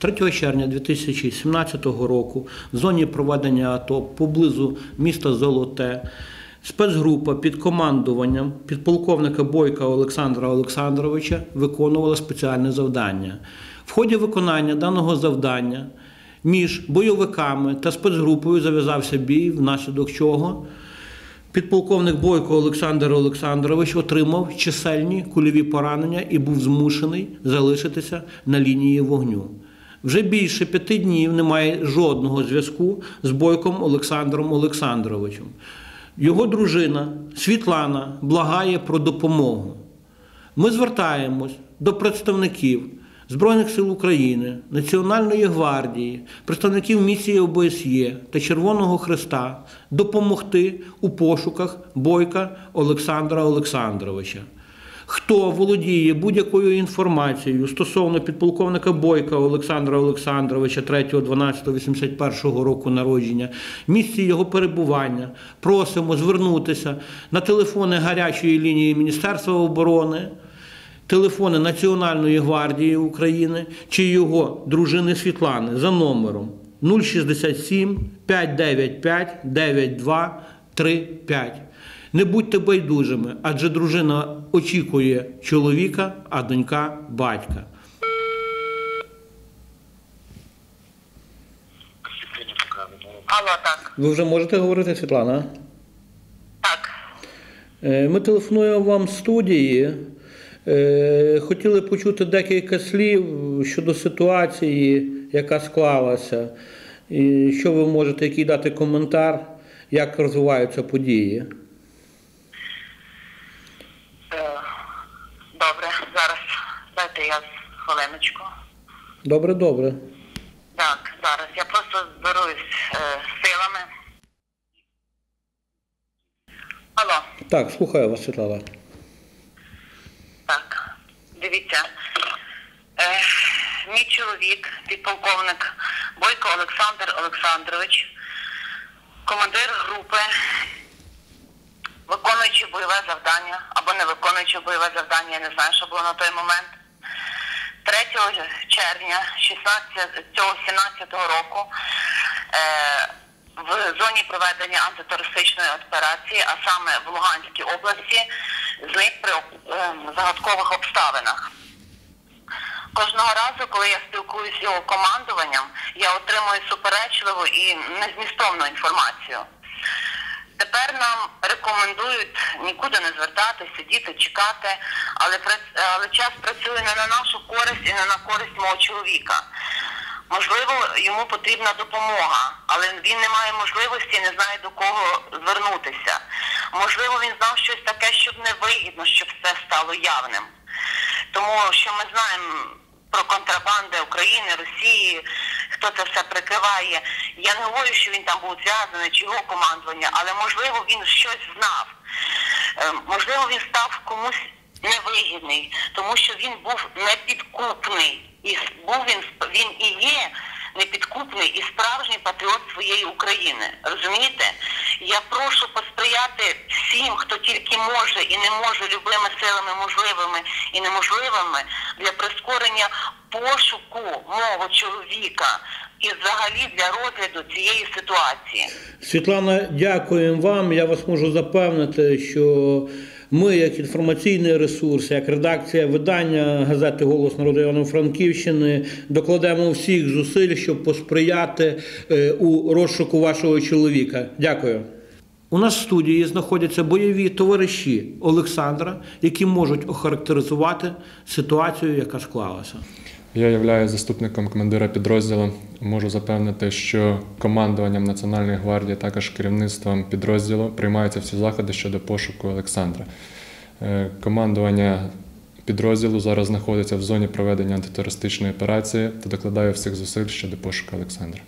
3 червня 2017 року в зоні проведення АТО поблизу міста Золоте спецгрупа під командуванням підполковника Бойка Олександра Олександровича виконувала спеціальне завдання. В ході виконання даного завдання між бойовиками та спецгрупою зав'язався бій, внаслідок чого Підполковник Бойко Олександр Олександрович отримав чисельні кульові поранення і був змушений залишитися на лінії вогню. Вже більше п'яти днів немає жодного зв'язку з Бойком Олександром Олександровичем. Його дружина Світлана благає про допомогу. Ми звертаємось до представників Збройних сил України, Національної гвардії, представників місії ОБСЄ та Червоного Христа допомогти у пошуках Бойка Олександра Олександровича. Хто володіє будь-якою інформацією стосовно підполковника Бойка Олександра Олександровича 3.12.81 року народження, місці його перебування, просимо звернутися на телефони гарячої лінії Міністерства оборони телефони Національної гвардії України чи його дружини Світлани за номером 067 595 9235. Не будьте байдужими, адже дружина очікує чоловіка, а донька батька. Алло, так. Ви вже можете говорити, Світлана? Так. Е, Ми телефонуємо вам з студії. Е, Хотіли почути декілька слів щодо ситуації, яка склалася. І що ви можете який дати коментар, як розвиваються події? Е, добре, зараз дайте я хвилиночку. Добре, добре. Так, зараз. Я просто зберусь е, силами. Алло, Так, слухаю вас, Світлана. так. Дивіться. Е, мій чоловік, підполковник Бойко Олександр Олександрович, командир групи, виконуючи бойове завдання або не виконуючи бойове завдання, я не знаю, що було на той момент. 3 червня 16, цього 17 року е, в зоні проведення антитерористичної операції, а саме в Луганській області, зник при е, загадкових обставинах. Кожного разу, коли я спілкуюся з його командуванням, я отримую суперечливу і незмістовну інформацію. Тепер нам рекомендують нікуди не звертатися, сидіти, чекати, але, але час працює не на нашу користь і не на користь мого чоловіка. Можливо, йому потрібна допомога, але він не має можливості не знає до кого звернутися. Можливо, він знав щось таке, щоб не вигідно, щоб все стало явним. Тому що ми знаємо про контрабанди України, Росії, хто це все прикриває. Я не говорю, що він там був зв'язаний чи його командування, але можливо він щось знав. Е, Можливо, він став комусь невигідний, тому що він був непідкупний. І був він він і є непідкупний і справжній патріот своєї України. Розумієте? Я прошу посприяти всім, хто тільки може і не може любими силами можливими і неможливими для прискорення пошуку мого чоловіка і взагалі для розгляду цієї ситуації. Світлана, дякуємо вам. Я вас можу запевнити, що ми, як інформаційний ресурс, як редакція видання газети Голос народу Івано-Франківщини, докладемо всіх зусиль, щоб посприяти е, у розшуку вашого чоловіка. Дякую. У нас в студії знаходяться бойові товариші Олександра, які можуть охарактеризувати ситуацію, яка склалася. Я являю заступником командира підрозділу. Можу запевнити, що командуванням Національної гвардії, також керівництвом підрозділу приймаються всі заходи щодо пошуку Олександра. Е, Командування підрозділу зараз знаходиться в зоні проведення антитерористичної операції та докладає всіх зусиль щодо пошуку Олександра.